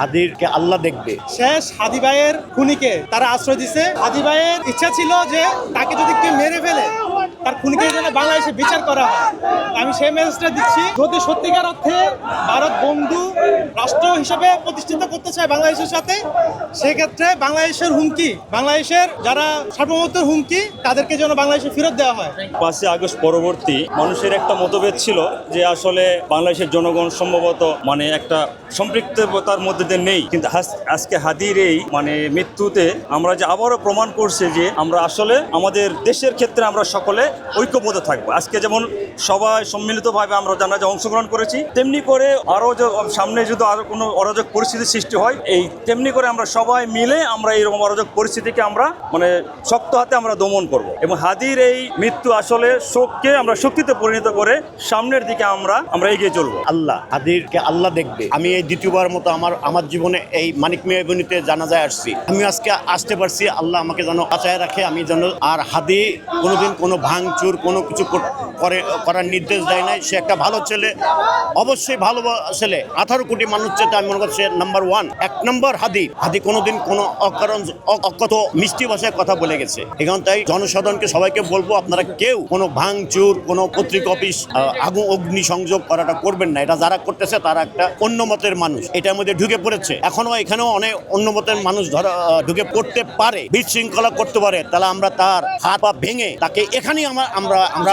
হাদিরকে আল্লাহ দেখবে। শেষ হাদি ভাইয়ের খুনিকে তারা আশ্রয় দিছে। হাদি ভাইয়ের ইচ্ছা ছিল যে তাকে যদি কেউ মেরে ফেলে, তার খুনিকে যেন বাংলাদেশে বিচার করা হয়। আমি সেই মেসেজটা দিচ্ছি। যদি সত্যিকার অর্থে হিসেবে প্রতিষ্ঠিত করতে চায় বাংলাদেশের সাথে, সেক্ষেত্রে বাংলাদেশের হুমকি, বাংলাদেশের যারা সার্বভৌমত্বের হুমকি, তাদেরকে যেন বাংলাদেশে ফেরত দেওয়া হয়। পাঁচই আগস্ট পরবর্তী মানুষের একটা মতভেদ ছিল যে আসলে বাংলাদেশের জনগণ সম্ভবত মানে একটা সম্পৃক্ততার মধ্যে দিয়ে নেই। কিন্তু আজ- আজকে হাদির এই মানে মৃত্যুতে আমরা যে আবারও প্রমাণ করছে যে আমরা আসলে আমাদের দেশের ক্ষেত্রে আমরা সকলে ঐক্যবদ্ধ থাকব। আজকে যেমন সবাই সম্মিলিতভাবে আমরা জানা যে অংশগ্রহণ করেছি, তেমনি করে আরও যে সামনে যদি আরও কোনো অরাজক পরিস্থিতির সৃষ্টি হয়। এই তেমনি করে আমরা সবাই মিলে আমরা এইরকম অরাজক পরিস্থিতিকে আমরা মানে শক্ত হাতে আমরা দমন করব। এবং হাদির এই মৃত্যু আসলে শোককে আমরা শক্তিতে পরিণত করে সামনের দিকে আমরা আমরা এগিয়ে চলবো। আল্লাহ হাদিরকে আল্লাহ দেখবে। আমি এই দ্বিতীয়বার মতো আমার আমার জীবনে এই মানিক মেহবনিতে জানাজায় আসছি। আমি আজকে আসতে পারছি, আল্লাহ আমাকে যেন বাঁচায় রাখে। আমি যেন আর হাদি কোনোদিন কোনো ভাঙচুর, কোনো কিছু করে করার নির্দেশ দেয় নাই। সে একটা ভালো ছেলে, অবশ্যই ভালো ছেলে। আঠারো কোটি মানুষ চেতে আমি মনে করছি নাম্বার ওয়ান এক নম্বর হাদি। হাদি কোনোদিন কোনো অকারণ অ- অকথ মিষ্টি ভাষায় কথা বলে গেছে। এখন তাই জনসাধারণকে সবাইকে বলব আপনারা কেউ কোনো ভাঙচুর কোনো পত্রিকা অফিস আগুন অগ্নি সংযোগ করাটা করবেন না। এটা যারা করতেছে তারা একটা অন্য মতের মানুষ। এটার মধ্যে ঢুকে পড়েছে। এখনও এখানেও অনেক অন্য মতের মানুষ ধরা আহ, ঢুকে পড়তে পারে বিশৃঙ্খলা করতে পারে। তাহলে আমরা তার হাত পা ভেঙে তাকে এখানেই আমরা আমরা আমরা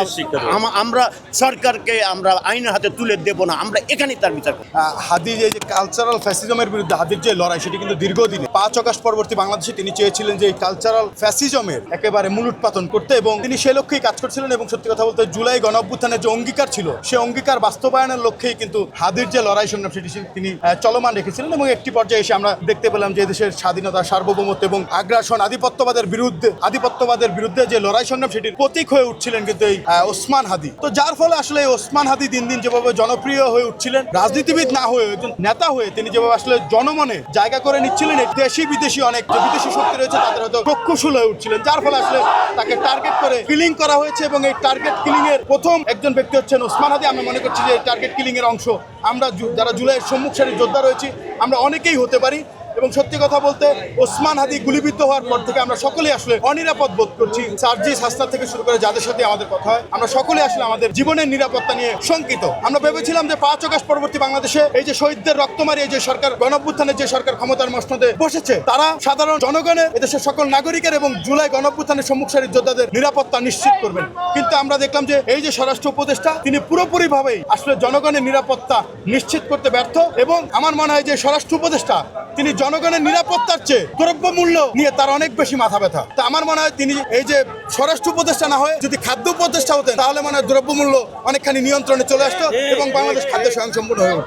আমরা সরকারকে আমরা আইনের হাতে তুলে দেব না। আমরা এখানেই তার বিচার হাদির এই যে কালচারাল ফ্যাসিজমের বিরুদ্ধে হাদির যে লড়াই, সেটি কিন্তু দীর্ঘদিনে। পাঁচ অগাস্ট পরবর্তী বাংলাদেশে তিনি চেয়েছিলেন যে এই কালচারাল ফ্যাসিজমের একেবারে মূলোৎপাতন করতে এবং তিনি সে লক্ষ্যেই কাজ করছিলেন এবং সত্যি কথা বলতে জুলাই গণঅভ্যুত্থানের যে অঙ্গীকার ছিল, সে অঙ্গীকার বাস্তবায়নের লক্ষ্যেই কিন্তু হাদির যে লড়াই সংগ্রাম, সেটি তিনি চলমান রেখেছিলেন এবং একটি পর্যায়ে এসে আমরা দেখতে পেলাম যে দেশের স্বাধীনতা, সার্বভৌমত্ব এবং আগ্রাসন, আধিপত্যবাদের বিরুদ্ধে আধিপত্যবাদের বিরুদ্ধে যে লড়াই সংগ্রাম, সেটির প্রতীক হয়ে উঠছিলেন কিন্তু এই ওসমান হাদি। তো যার ফলে আসলে ওসমান হাদি দিন দিন যেভাবে জনপ্রিয় হয়ে উঠছিলেন, রাজনীতিবিদ না হয়ে একজন নেতা হয়ে তিনি যেভাবে আসলে জনমনে জায়গা করে নিচ্ছিলেন দেশি বিদেশি অনেক যে বিদেশি শক্তি রয়েছে, তাদের হয়তো চক্ষুশূল হয়ে উঠছিলেন, যার ফলে আসলে তাকে টার্গেট করে কিলিং করা হয়েছে এবং এই টার্গেট কিলিং এর প্রথম একজন ব্যক্তি হচ্ছেন ওসমান হাদি। আমি মনে করছি যে টার্গেট কিলিং এর অংশ আমরা যারা জুলাইয়ের সম্মুখ সারির যোদ্ধা রয়েছি, আমরা অনেকেই হতে পারি। এবং সত্যি কথা বলতে ওসমান হাদি গুলিবিদ্ধ হওয়ার পর থেকে আমরা সকলেই আসলে অনিরাপদ বোধ করছি। সার্জিস হাসনাত থেকে শুরু করে যাদের সাথে আমাদের কথা হয়, আমরা সকলে আসলে আমাদের জীবনের নিরাপত্তা নিয়ে শঙ্কিত। আমরা ভেবেছিলাম যে পাঁচ অগাস্ট পরবর্তী বাংলাদেশে এই যে শহীদদের রক্তমারি, এই যে সরকার গণঅভ্যুত্থানের যে সরকার ক্ষমতার মসনদে বসেছে, তারা সাধারণ জনগণের, এদেশের সকল নাগরিকের এবং জুলাই গণঅভ্যুত্থানের সম্মুখ সারির যোদ্ধাদের নিরাপত্তা নিশ্চিত করবেন। কিন্তু আমরা দেখলাম যে এই যে স্বরাষ্ট্র উপদেষ্টা, তিনি পুরোপুরিভাবেই আসলে জনগণের নিরাপত্তা নিশ্চিত করতে ব্যর্থ এবং আমার মনে হয় যে স্বরাষ্ট্র উপদেষ্টা, তিনি জনগণের নিরাপত্তার চেয়ে দ্রব্যমূল্য নিয়ে তার অনেক বেশি মাথা ব্যথা। তা আমার মনে হয় তিনি এই যে স্বরাষ্ট্র উপদেষ্টা না হয় যদি খাদ্য উপদেষ্টা হতেন, তাহলে মনে হয় দ্রব্যমূল্য অনেকখানি নিয়ন্ত্রণে চলে আসতো এবং বাংলাদেশ খাদ্য স্বয়ংসম্পূর্ণ হয়ে